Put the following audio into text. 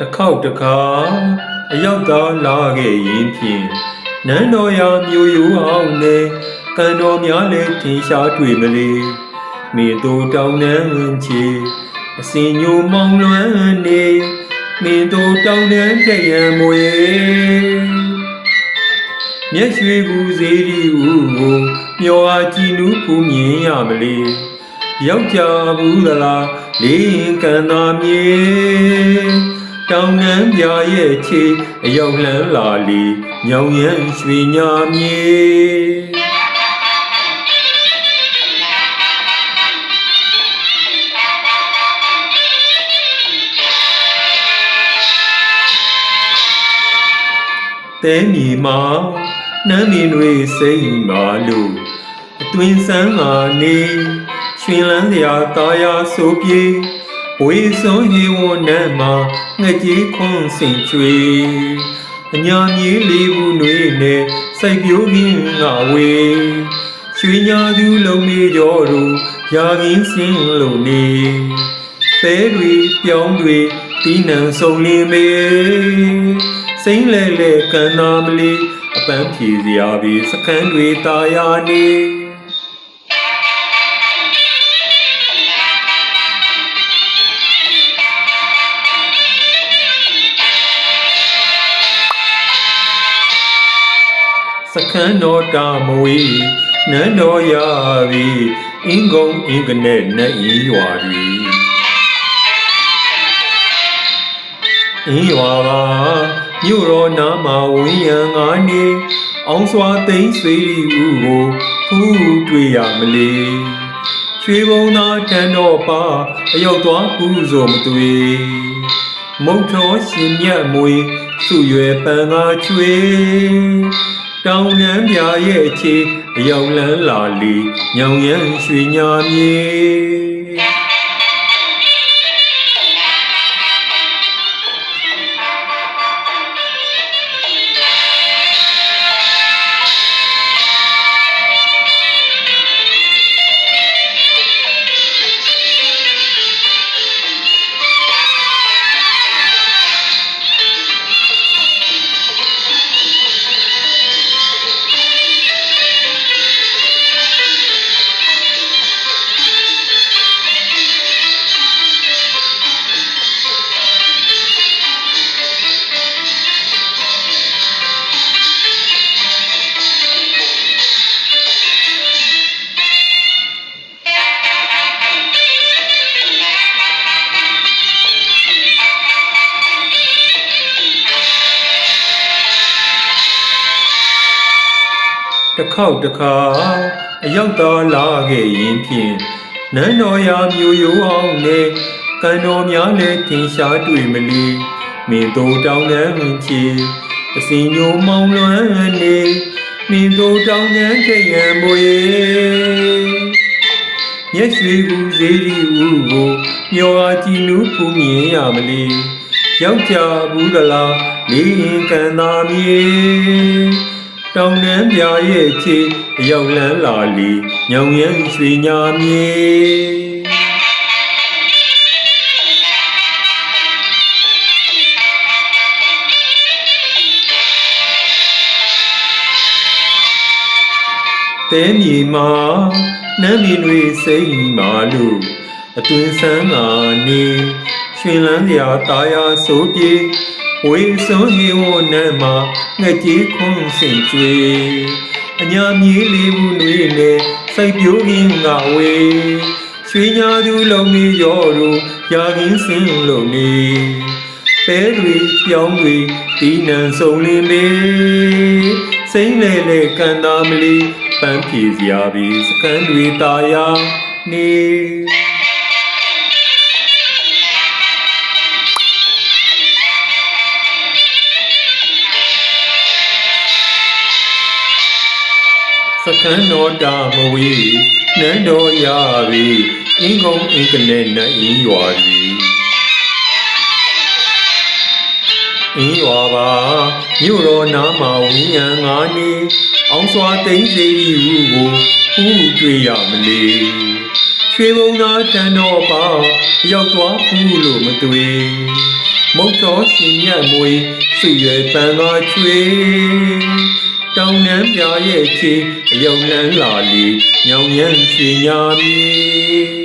တစ်ခေါက်တစ်ခါအရောက်သားလာခဲ့ရင်ဖြင့်နန်းတော်ရာမျိုးရိုးအောင်နဲ့ကံတော်များလည်းထင်ရှားတွေ့မလေမင်းတို့တောင်းနှံချေအစင်ညိုမောင်လွမ်းနေမင်းတို့တောင်းနှံတရံမွေမျက်ရွှေကူစေရီဦးကိုမျောအားကြည်နူးဖူးမြင်ရမလေယောက်ျားဘူးသလားလေးရင်ကံသာမြေ တောင်းနှံပြရဲ့ချေအရောက်လန်းလာလီညောင်ရမ်းရွှေညာမြေတဲမြေမှာနှမ်းမြင်တွေစိမ့်မာလို့အတွင်ဆန်းမာနေရွှင်လန်းစရာတာယာဆိုပြေ ဝေစွန်ဟေဝနတ်မှာငှက်ကြီးခွန်းစင်ချွေအညာမြေလေးဘူးနွေနဲ့စိုက်ပြိုးခင်းငါဝေရွှေညာသူလုံးမေကျော်တို့ရာကင်းစင်းလို့နေသဲတွေပြောင်းတွေတီးနှံဆုံးလင်းမေစိမ့်လဲလဲကန္နာမလီအပန်းဖြေစရာပြီစကန်းတွေตาယာနေ စကန်းတော်တာမဝေးနန်းတော်ရပြီအင်းကုံအင်းကနဲ့နဲ့ဤရွာပြီအင်းရွာပါမြို့တော်နာမှာဝင်းရံငါနေအောင်စွာသိမ့်ဆွေရီဦးကိုဖူးတွေ့ရမလေရွှေဘုံသာထန်တော်ပါအရောက်သွားဖူးစုံမတွေ့မုတ်တော်ရှင်မြတ်မွေစုရွယ်ပန်ငါချွေ တောင်နှမ်းပြရဲ့အခြေအရောက်လန်းလာလီညောင်ရမ်းရွှေညာမြေ ခေါက်တစ်ခါအရောက်သားလာခဲ့ရင်ဖြင့်နန်းတော်ရာမျိုးရိုးအောင်နဲ့ကံတော်များလည်းထင်ရှားတွေ့မလီမင်းတို့တောင်းတန်းချီအစင်ညိုမောင်လွမ်းနေမင်းတို့တောင်းတန်းခဲ့ရန်မွေမျက်ရွှေကူစေရီဦးကိုမျောအားကြည်နူးဖူးမြင်ရမလီယောက်ျားဘူးသလားလေးရင်ကံသာမြေ တောင်နှမ်းပြရဲ့ချေအရောက်လန်းလာလီညောင်ရမ်းရွှေညာမြေတဲမြေမှာနမ်းမြင်တွေစိမ့်မာလို့အတွင်ဆန်းသာနေရွှင်လန်းစရာတာယာဆိုပြေ ဝေစွန်ဟေဝနတ်မှာငှက်ကြီးခွန်းစင်ကျွေအညာမြေးလေးဘူးနွေနဲ့စိုက်ပြိုးရင်းငါဝေရွှေညာသူလုံးမီရောတို့ရာကင်းစင်လို့နေပဲတွေပြောင်းတွေတီးနှံဆုံးလင်းလေစိမ့်လေလေကန်တာမလီပန်းဖြေစရာပြီစကန်းတွေตาယာနေ စကန်းတော်တာမဝေးနန်းတော်ရပြီအင်းကုန်းအင်းကနဲ့နိုင်အင်းရွာပြီအင်းရွာပါမြို့တော်နားမှာဝင်းရံငါနေအောင်စွာသိမ့်စေရီဟုကိုဖူးတွေ့ရမလေရွှေဘုံသာတန်တော်ပါရောက်သွားဖူးလို့မတွေ့မမုတ်တော်ရှင်မြတ်မွေရွှေရွယ်ပန်းကားချွေ တောင်နှမ်းပြရဲ့ချီအယုံနှမ်းလာလီညောင်ညံ့ရွှေညာမီ